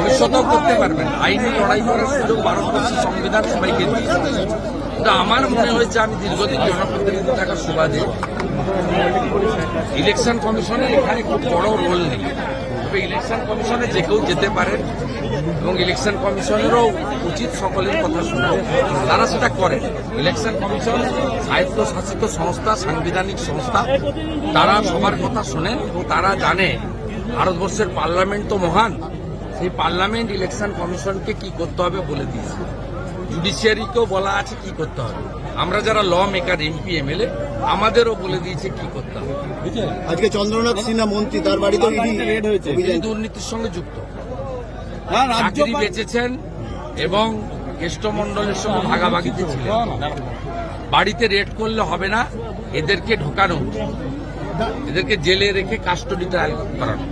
ভবিষ্যতেও করতে পারবেন। আইনি লড়াই করার সুযোগ ভারতবর্ষের সংবিধান সবাইকে কিন্তু আমার মনে হয়েছে, আমি দীর্ঘদিন জনপ্রতিনিধি থাকার সুবাদে ইলেকশন কমিশনের এখানে খুব বড় রোল নেই। তবে ইলেকশন কমিশনে যে কেউ যেতে পারেন এবং ইলেকশন কমিশনেরও উচিত সকলের কথা শোনা তারা সেটা করেন ইলেকশন কমিশন স্বায়ত্ত শাসিত সংস্থা, সাংবিধানিক সংস্থা, তারা সবার কথা শোনেন এবং তারা জানে। ভারতবর্ষের পার্লামেন্ট তো মহান। সেই পার্লামেন্ট ইলেকশন কমিশনকে কি করতে হবে বলে দিয়েছে। জুডিশিয়ারিকেও বলা আছে কি করতে হবে। আমরা যারা ল মেকার এমপি এমএলএ আমাদেরও বলে দিয়েছে কি করতে হবে। আজকে চন্দ্রনাথ সিনহা মন্ত্রী তার বাড়িতে রেড হয়েছে। দুর্নীতির সঙ্গে যুক্ত। চাকরি বেঁচেছেন এবং কেষ্টমণ্ডলের সঙ্গে ভাগাভাগিতে ছিলেন। বাড়িতে রেড করলে হবে না এদেরকে ঢোকানো উচিত। এদেরকে জেলে রেখে কাস্টডি ট্রায়াল করানো।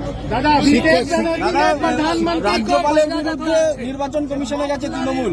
নির্বাচন কমিশনের কাছে তৃণমূল।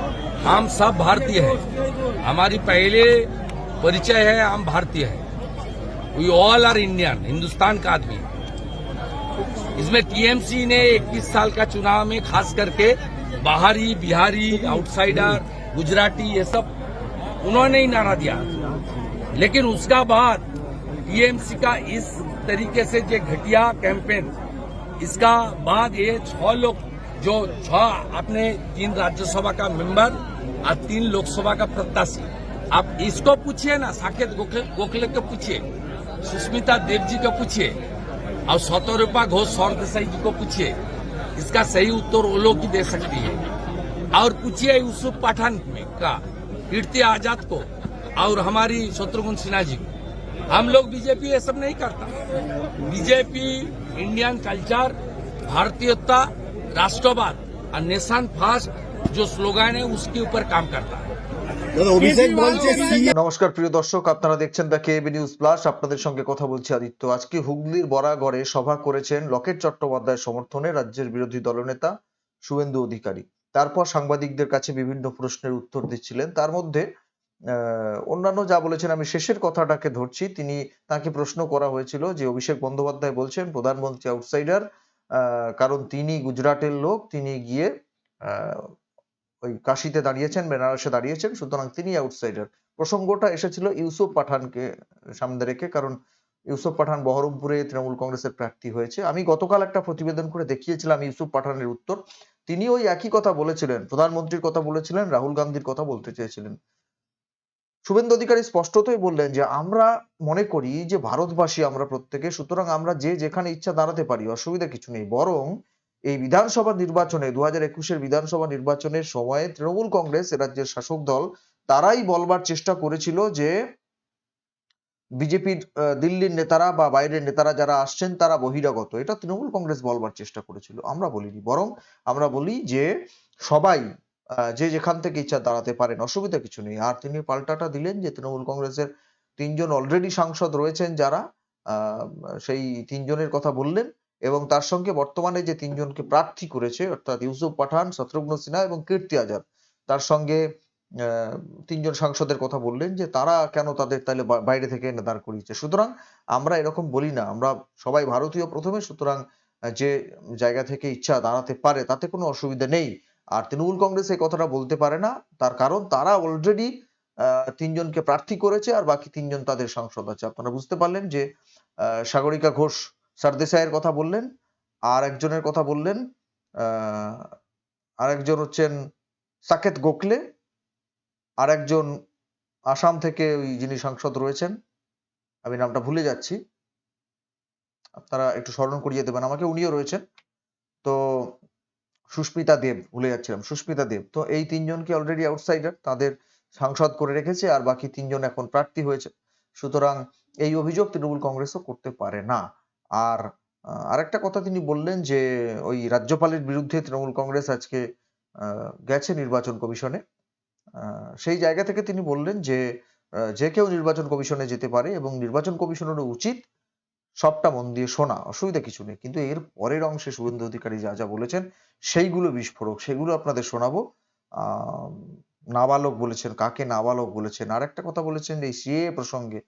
हम सब भारतीय हैं। हमारी पहले परिचय है, हम भारतीय हैं। We all are Indian Hindustan का आदमी। इसमें टीएमसी ने 21 साल का चुनाव में खास करके बाहरी, बिहारी आउटसाइडर गुजराती, ये सब उन्होंने ही नारा दिया। लेकिन उसका बाद टीएमसी का इस तरीके से जो घटिया कैंपेन इसका बाद ये छह लोग, जो छह अपने तीन राज्यसभा का मेंबर और तीन लोकसभा का प्रत्याशी, आप इसको पूछिए ना, साकेत गोखले गोखले को पूछिए, सुष्मिता देव जी को पूछिए, और सतरूपा घोष सौर देसाई जी को पूछिए, इसका सही उत्तर वो लोग ही दे सकती है। और पूछिए यूसुफ पठान में का, कीर्ति आज़ाद को, और हमारी शत्रुघ्न सिन्हा जी को। हम लोग बीजेपी ये सब नहीं करता। बीजेपी, इंडियन कल्चर, भारतीयता, राष्ट्रवाद, और नेशन फास्ट जो स्लोगन है उसके ऊपर काम करता है দাদা অভিষেক বলছে সিএ নমস্কার প্রিয় দর্শক আপনারা দেখছেন দ্য কেবি নিউজ প্লাস আপনাদের সঙ্গে কথা বলছি আদিত্য আজকে হুগলির বরাগড়ে সভা করেছেন লকেট চট্টোপাধ্যায়ের সমর্থনে রাজ্যের বিরোধী দলনেতা শুভেন্দু অধিকারী তারপর সাংবাদিকদের কাছে বিভিন্ন প্রশ্নের উত্তর দিচ্ছিলেন তার মধ্যে আহ, অন্যান্য যা বলেছেন আমি শেষের কথাটাকে ধরছি তিনি তাকে প্রশ্ন করা হয়েছিল যে অভিষেক বন্দ্যোপাধ্যায় বলছেন প্রধানমন্ত্রী আউটসাইডার কারণ তিনি গুজরাটের লোক তিনি গিয়ে আহ, ওই কাশিতে দাঁড়িয়েছেন, বেনারসে দাঁড়িয়েছেন, সুতরাং তিনি আউটসাইডার প্রসঙ্গটা এসেছিল ইউসুফ পাঠানকে সামনে রেখে, কারণ ইউসুফ পাঠান বহরমপুরে তৃণমূল কংগ্রেসের প্রার্থী হয়েছে। আমি গতকাল একটা প্রতিবেদন করে দেখিয়েছিলাম ইউসুফ পাঠানের উত্তর। তিনি ওই একই কথা বলেছিলেন, প্রধানমন্ত্রীর কথা বলেছিলেন, রাহুল গান্ধীর কথা বলতে চেয়েছিলেন। শুভেন্দু অধিকারী স্পষ্টতই বললেন যে, আমরা মনে করি যে, ভারতবাসী আমরা প্রত্যেকে, সুতরাং আমরা যে যেখানে ইচ্ছা দাঁড়াতে পারি, অসুবিধা কিছু নেই। বরং এই বিধানসভা নির্বাচনে দু হাজার একুশের বিধানসভা নির্বাচনের সময় তৃণমূল কংগ্রেস রাজ্যের শাসক দল, তারাই বলবার চেষ্টা করেছিল যে বিজেপির দিল্লির নেতারা বা বাইরের নেতারা যারা আসছেন, তারা বহিরাগত। এটা তৃণমূল কংগ্রেস বলবার চেষ্টা করেছিল। আমরা বলিনি। বরং আমরা বলি যে সবাই যে যেখান থেকে ইচ্ছা দাঁড়াতে পারেন, অসুবিধা কিছু নেই। আর তিনি পাল্টাটা দিলেন যে তৃণমূল কংগ্রেসের তিনজন অলরেডি সাংসদ রয়েছেন যারা সেই তিনজনের কথা বললেন। এবং তার সঙ্গে বর্তমানে যে তিনজনকে প্রার্থী করেছে, অর্থাৎ ইউসুফ পাঠান, শত্রুঘ্ন সিনহা এবং কীর্তি আজাদ, তার সঙ্গে তিনজন সাংসদের কথা বললেন যে তারা কেন তাদের তাহলে বাইরে থেকে এনে দাঁড় করিয়েছে। সুতরাং আমরা এরকম বলি না, আমরা সবাই ভারতীয় প্রথমে, সুতরাং যে জায়গা থেকে ইচ্ছা দাঁড়াতে পারে তাতে কোনো অসুবিধা নেই। আর তৃণমূল কংগ্রেস এই কথাটা বলতে পারে না, তার কারণ তারা অলরেডি তিনজনকে প্রার্থী করেছে আর বাকি তিনজন তাদের সাংসদ আছে। আপনারা বুঝতে পারলেন যে সাগরিকা ঘোষ সারদেশাইয়ের কথা বললেন আর একজনের কথা বললেন আহ, আর একজন হচ্ছেন সাকেত গোখলে আর একজন আসাম থেকে ওই যিনি সাংসদ রয়েছেন আমি নামটা ভুলে যাচ্ছি আপনারা একটু স্মরণ করিয়ে দেবেন আমাকে উনিও রয়েছেন তো সুস্মিতা দেব ভুলে যাচ্ছিলাম সুস্মিতা দেব তো এই তিনজনকে অলরেডি আউটসাইডার তাদের সাংসদ করে রেখেছে আর বাকি তিনজন এখন প্রার্থী হয়েছে সুতরাং এই অভিযোগ তৃণমূল কংগ্রেসও করতে পারে না। আর আরেকটা কথা তিনি বললেন যে, ওই রাজ্যপালের বিরুদ্ধে তৃণমূল কংগ্রেস আজকে গেছে নির্বাচন কমিশনে। সেই জায়গা থেকে তিনি বললেন যে যে কেউ নির্বাচন কমিশনে যেতে পারে এবং নির্বাচন কমিশনেরও উচিত সবটা মন দিয়ে শোনা, অসুবিধা কিছু নেই। কিন্তু এর পরের অংশে শুভেন্দু অধিকারী যা যা বলেছেন, সেইগুলো বিস্ফোরক, সেগুলো আপনাদের শোনাবো। নাবালক বলেছেন, কাকে নাবালক বলেছেন? আর একটা কথা বলেছেন এই সিএ প্রসঙ্গে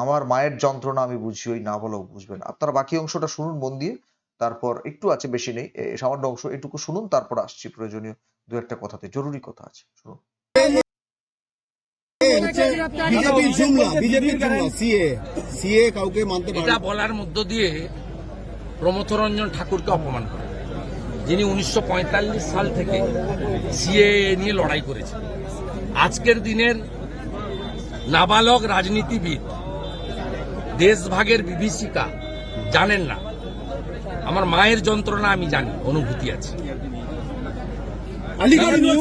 আমার মায়ের যন্ত্রণা আমি বুঝি ওই নাবালক বুঝবেন। আপনারা বাকি অংশটা শুনুন মন দিয়ে তারপর একটু আছে বেশি নেই সামান্য অংশ এটুকু শুনুন তারপর আসছি প্রয়োজনীয় দু একটা কথাতে। জরুরি কথা আছে শুনুন। বিজেপির জুমলা বিজেপির জুমলা সিএ সিএ কাউকে মানতে পারে এটা বলার মধ্য দিয়ে প্রমথরঞ্জন ঠাকুরকে অপমান করে। যিনি উনিশশো পঁয়তাল্লিশ সাল থেকে সিএ নিয়ে লড়াই করেছেন। আজকের দিনের নাবালক রাজনীতিবিদ দেশভাগের বিভীষিকা জানেন না। আমার মায়ের যন্ত্রণা আমি জানি অনুভূতি আছে।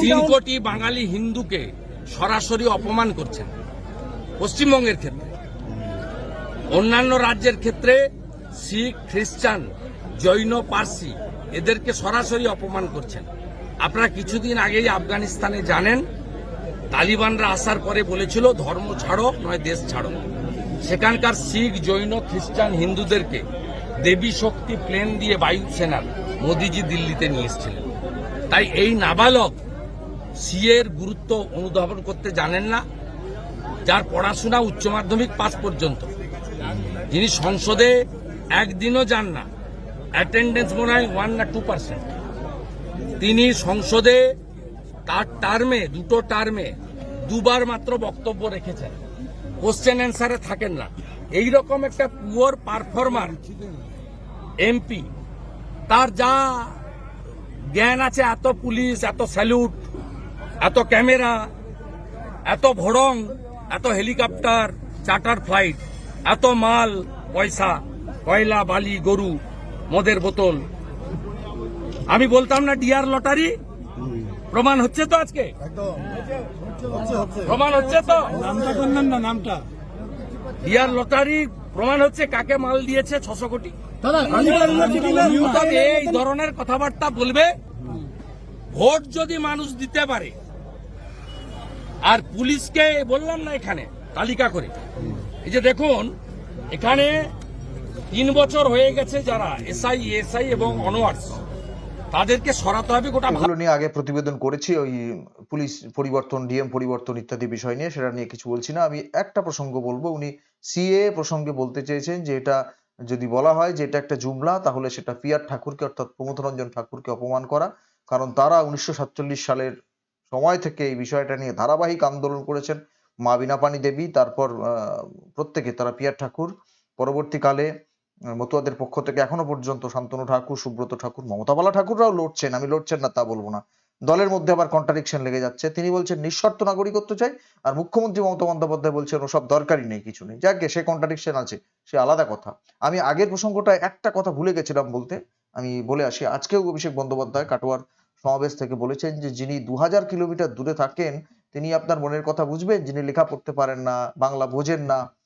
তিন কোটি বাঙালি হিন্দুকে সরাসরি অপমান করছেন পশ্চিমবঙ্গের ক্ষেত্রে। অন্যান্য রাজ্যের ক্ষেত্রে শিখ খ্রিস্টান জৈন পার্সি এদেরকে সরাসরি অপমান করছেন। আপনারা কিছুদিন আগেই আফগানিস্তানে জানেন তালিবানরা আসার পরে বলেছিল ধর্ম ছাড়ো নয় দেশ ছাড়ো। সেখানকার শিখ, জৈন, খ্রিস্টান হিন্দুদেরকে দেবী শক্তি প্লেন দিয়ে বায়ুসেনার মোদিজি দিল্লিতে নিয়ে এসেছিলেন। তাই এই নাবালক সিএর গুরুত্ব অনুধাবন করতে জানেন না, যার পড়াশোনা উচ্চ মাধ্যমিক পাস পর্যন্ত। যিনি সংসদে একদিনও যান না, অ্যাটেন্ডেন্স মনে হয় ওয়ান না টু পার্সেন্ট তিনি সংসদে তার টার্মে, দুটো টার্মে দুবার মাত্র বক্তব্য রেখেছেন। কোশ্চেন অ্যান্সারে থাকেন না। এই রকম একটা পুয়ার পারফর্মার এমপি তার যা জ্ঞান আছে, এত পুলিশ, এত স্যালুট এত ক্যামেরা এত ভড়ং এত হেলিকপ্টার চার্টার ফ্লাইট এত মাল, পয়সা, কয়লা, বালি, গরু, মদের বোতল। আমি বলতাম না ডিয়ার লটারি প্রমাণ হচ্ছে তো আজকে? প্রমাণ হচ্ছে তো? নামটা করলেন না নামটা? ডিয়ার লটারি প্রমাণ হচ্ছে কাকে মাল দিয়েছে ছশো কোটি। এই ধরনের কথাবার্তা বলবে? ভোট যদি মানুষ দিতে পারে আর পুলিশকে বললাম না এখানে তালিকা করে। এই যে দেখুন এখানে তিন বছর হয়ে গেছে যারা এসআই এসআই এবং অনওয়ার্স। তাদেরকে সরাতে হবে গোটা এগুলো নিয়ে আগে প্রতিবেদন করেছি ওই পুলিশ পরিবর্তন ডিএম পরিবর্তন ইত্যাদি বিষয় নিয়ে সেটা নিয়ে কিছু বলছি না। আমি একটা প্রসঙ্গ বলব উনি সিএ প্রসঙ্গে বলতে চেয়েছেন যে এটা যদি বলা হয় যে এটা একটা জুমলা তাহলে সেটা পিয়ার ঠাকুরকে অর্থাৎ প্রমথ রঞ্জন ঠাকুরকে অপমান করা। কারণ তারা উনিশশো সাতচল্লিশ সালের সময় থেকে এই বিষয়টা নিয়ে ধারাবাহিক আন্দোলন করেছেন। মা বিনাপানি দেবী তারপর আহ, প্রত্যেকে তারা পিয়ার ঠাকুর। পরবর্তীকালে মতুয়াদের পক্ষ থেকে এখনও পর্যন্ত শান্তনু ঠাকুর, সুব্রত ঠাকুর, মমতাবালা ঠাকুররাও লড়ছেন। আমি লড়ছেন না তা বলব না। দলের মধ্যে আবার কন্ট্রাডিকশন লেগে যাচ্ছে। তিনি বলছেন, নিঃশর্ত নাগরিকত্ব চাই। আর মুখ্যমন্ত্রী মমতা বন্দ্যোপাধ্যায় বলছেন ওসব দরকারই নেই, কিছু নেই। যাকে সে কন্ট্রাডিকশন আছে, সে আলাদা কথা। আমি আগের প্রসঙ্গটা একটা কথা ভুলে গেছিলাম বলতে, আমি বলে আসি, আজকেও অভিষেক বন্দ্যোপাধ্যায় কাটোয়ার সমাবেশ থেকে বলেছেন যে, যিনি দু হাজার কিলোমিটার দূরে থাকেন, তিনি আপনার মনের কথা বুঝবেন, যিনি লেখা পড়তে পারেন না, বাংলা বোঝেন না।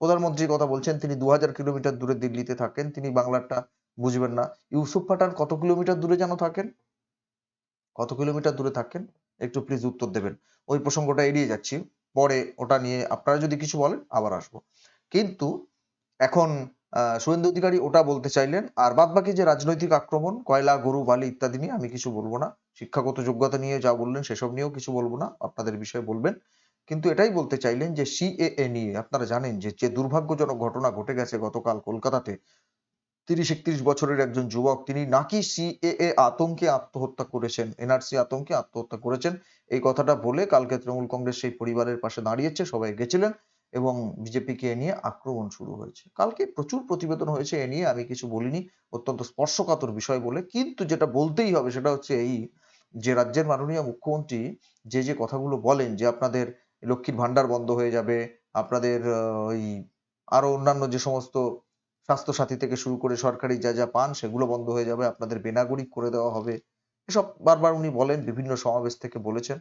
প্রধানমন্ত্রীর কথা বলছেন, তিনি দু হাজার কিলোমিটার দূরে দিল্লিতে থাকেন, তিনি বাংলাটা বুঝবেন না। ইউসুফ পাঠান কত কিলোমিটার দূরে যেন থাকেন? কত কিলোমিটার দূরে থাকেন? একটু প্লিজ উত্তর দেবেন। ওই প্রসঙ্গটা এড়িয়ে যাচ্ছি। পরে ওটা নিয়ে আপনারা যদি কিছু বলেন, আবার আসব। কিন্তু এখন শুভেন্দু অধিকারী ওটা বলতে চাইলেন, আর বাদ বাকি যে রাজনৈতিক আক্রমণ, কয়লা, গরু, বালি ইত্যাদি নিয়ে আমি কিছু বলব না। শিক্ষাগত যোগ্যতা নিয়ে যা বললেন, সেসব নিয়েও কিছু বলব না। আপনাদের বিষয়ে বলবেন। কিন্তু এটাই বলতে চাইলেন যে সিএএ নিয়ে, আপনারা জানেন যে যে দুর্ভাগ্যজনক ঘটনা ঘটে গেছে গতকাল কলকাতাতে, তিরিশ একত্রিশ বছরের একজন যুবক, তিনি নাকি সিএএ আতঙ্কে আত্মহত্যা করেছেন, এনআরসি আতঙ্কে আত্মহত্যা করেছেন, এই কথাটা বলে কালকে তৃণমূল কংগ্রেস সেই পরিবারের পাশে দাঁড়িয়েছে, সবাই গেছিলেন এবং বিজেপিকে নিয়ে আক্রমণ শুরু হয়েছে। কালকে প্রচুর প্রতিবেদন হয়েছে এ নিয়ে, আমি কিছু বলিনি, অত্যন্ত স্পর্শকাতর বিষয় বলে, কিন্তু যেটা বলতেই হবে সেটা হচ্ছে এই যে রাজ্যের মাননীয় মুখ্যমন্ত্রী যে যে কথাগুলো বলেন যে আপনাদের লক্ষ্মীর ভান্ডার বন্ধ হয়ে যাবে, আপনাদের ওই আরও অন্যান্য যে সমস্ত স্বাস্থ্য সাথী থেকে শুরু করে সরকারি যা যা পান সেগুলো বন্ধ হয়ে যাবে, আপনাদের বেনাগরিক করে দেওয়া হবে। এসব বারবার উনি বলেন, বিভিন্ন সমাবেশ থেকে বলেছেন।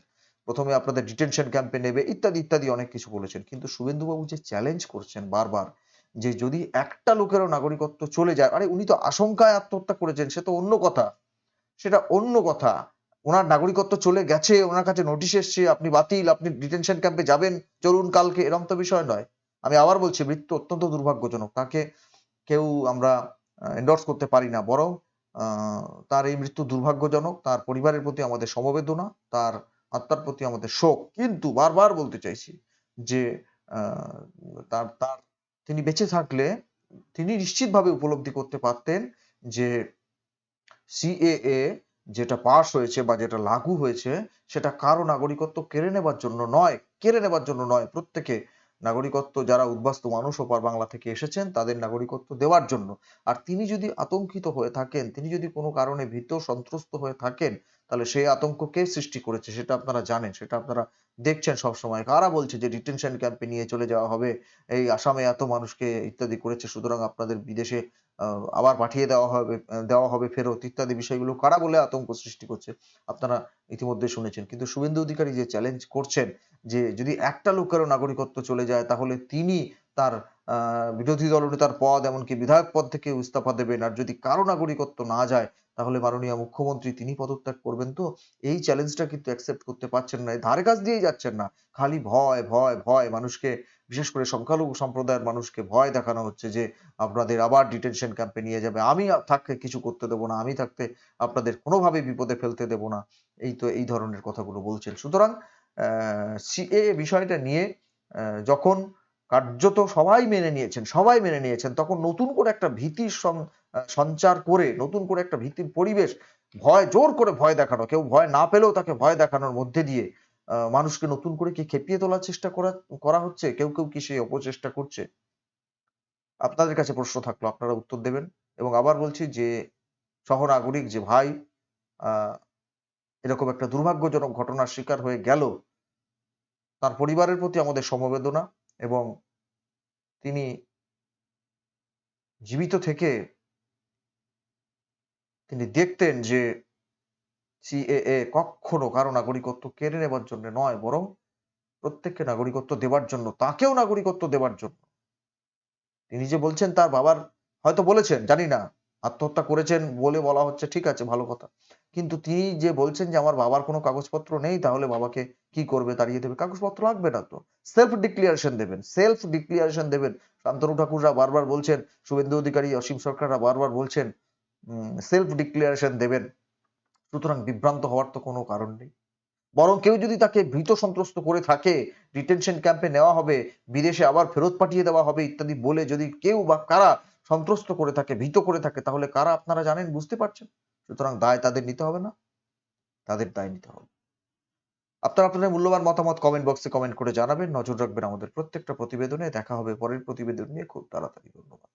প্রথমে আপনাদের ডিটেনশন ক্যাম্পে নেবে, ইত্যাদি ইত্যাদি অনেক কিছু বলেছেন। কিন্তু শুভেন্দুবাবু যে চ্যালেঞ্জ করছেন বারবার, যে যদি একটা লোকেরও নাগরিকত্ব চলে যায়, আরে উনি তো আশঙ্কায় আত্মহত্যা করেছেন, সে তো অন্য কথা। সেটা অন্য কথা। ওনার নাগরিকত্ব চলে গেছে, ওনার কাছে নোটিশ এসছে, আপনি বাতিল, আপনি ডিটেনশন ক্যাম্পে যাবেন, চলুন কালকে এরকম তো বিষয় নয়। আমি আবার বলছি, মৃত্যু অত্যন্ত দুর্ভাগ্যজনক, তাকে কেউ আমরা এন্ডোর্স করতে পারি না, বরং তার এই মৃত্যু দুর্ভাগ্যজনক, তার পরিবারের প্রতি আমাদের সমবেদনা, তার আত্মার প্রতি আমাদের শোক। কিন্তু বারবার বলতে চাইছি যে তার তার, তিনি বেঁচে থাকলে তিনি নিশ্চিতভাবে উপলব্ধি করতে পারতেন যে সিএএ যেটা পাশ হয়েছে বা যেটা লাগু হয়েছে, সেটা কারও নাগরিকত্ব কেড়ে নেবার জন্য নয়, কেড়ে নেবার জন্য নয়। প্রত্যেকে নাগরিকত্ব, যারা উদ্বাস্তু মানুষ ওপার বাংলা থেকে এসেছেন, তাদের নাগরিকত্ব দেওয়ার জন্য। আর তিনি যদি আতঙ্কিত হয়ে থাকেন, তিনি যদি কোনো কারণে ভীত, সন্ত্রস্ত হয়ে থাকেন, তাহলে সেই আতঙ্ক কে সৃষ্টি করেছে, সেটা আপনারা জানেন, সেটা আপনারা দেখছেন সব সময় কারা বলছে যে ডিটেনশন ক্যাম্পে নিয়ে চলে যাওয়া হবে, এই আসামে এত মানুষকে ইত্যাদি করেছে, সুতরাং আপনাদের বিদেশে আবার পাঠিয়ে দেওয়া হবে দেওয়া হবে ফেরত ইত্যাদি বিষয়গুলো কারা বলে আতঙ্ক সৃষ্টি করছে আপনারা ইতিমধ্যে শুনেছেন। কিন্তু শুভেন্দু অধিকারী যে চ্যালেঞ্জ করছেন যে যদি একটা লোকেরও নাগরিকত্ব চলে যায় তাহলে তিনি তার বিরোধী দলনেতার পদ এমনকি বিধায়ক পদ থেকে ইস্তফা দেবেন। আর যদি কারও নাগরিকত্ব না যায় তাহলে মাননীয় মুখ্যমন্ত্রী তিনি পদত্যাগ করবেন তো? এই চ্যালেঞ্জটা কিন্তু অ্যাকসেপ্ট করতে পারছেন না ধারে কাছ দিয়েই যাচ্ছেন না। খালি ভয় ভয় ভয় মানুষকে বিশেষ করে সংখ্যালঘু সম্প্রদায়ের মানুষকে ভয় দেখানো হচ্ছে যে আপনাদের আবার ডিটেনশন ক্যাম্পে নিয়ে যাবে। আমি থাকতে কিছু করতে দেবো না আমি থাকতে আপনাদের কোনোভাবে বিপদে ফেলতে দেবো না। এই তো এই ধরনের কথাগুলো বলছেন। সুতরাং সিএ বিষয়টা নিয়ে আহ, যখন কার্যত সবাই মেনে নিয়েছেন, সবাই মেনে নিয়েছেন, তখন নতুন করে একটা ভীতির সঞ্চার করে, নতুন করে একটা ভীতির পরিবেশ, ভয়, জোর করে ভয় দেখানো, কেউ ভয় না পেলেও তাকে ভয় দেখানোর মধ্যে দিয়ে মানুষকে নতুন করে কি খেপিয়ে তোলার চেষ্টা করা করা হচ্ছে? কেউ কেউ কি সেই অপচেষ্টা করছে? আপনাদের কাছে প্রশ্ন থাকল, আপনারা উত্তর দেবেন। এবং আবার বলছি যে, সহনাগরিক যে ভাই এরকম একটা দুর্ভাগ্যজনক ঘটনার শিকার হয়ে গেল, তার পরিবারের প্রতি আমাদের সমবেদনা এবং তিনি জীবিত থেকে তিনি দেখতেন যে সিএএ কখনো কারও নাগরিকত্ব কেড়ে নেবার জন্য নয়, বরং প্রত্যেককে নাগরিকত্ব দেবার জন্য, তাকেও নাগরিকত্ব দেবার জন্য। তিনি যে বলছেন, তার বাবার হয়তো বলেছেন, জানি না, আত্মহত্যা করেছেন বলে বলা হচ্ছে, ঠিক আছে, ভালো কথা। কিন্তু তিনি যে বলছেন যে, আমার বাবার কোনো কাগজপত্র নেই, তাহলে বাবাকে কি করবে, তাড়িয়ে দেবে? কাগজপত্র লাগবে না তো। সেলফ ডিক্লিয়ারেশন দেবেন সেলফ ডিক্লিয়ারেশন দেবেন। শান্তনু ঠাকুররা বারবার বলছেন, শুভেন্দু অধিকারী, অসীম সরকাররা বারবার বলছেন সেলফ ডিক্লিয়ারেশন দেবেন। সুতরাং বিভ্রান্ত হওয়ার তো কোনো কারণ নেই। বরং কেউ যদি তাকে ভীত সন্ত্রস্ত করে থাকে ডিটেনশন ক্যাম্পে নেওয়া হবে, বিদেশে আবার ফেরত পাঠিয়ে দেওয়া হবে ইত্যাদি বলে যদি কেউ বা কারা সন্ত্রস্ত করে থাকে, ভীত করে থাকে, তাহলে কারা আপনারা জানেন, বুঝতে পারছেন? সুতরাং দায় তাদের নিতে হবে না। তাদের দায় নিতে হবে। আপনারা আপনাদের মূল্যবান মতামত কমেন্ট বক্সে কমেন্ট করে জানাবেন। নজর রাখবেন আমাদের প্রত্যেকটা প্রতিবেদনে। দেখা হবে পরের প্রতিবেদন নিয়ে। খুব তাড়াতাড়ি, ধন্যবাদ।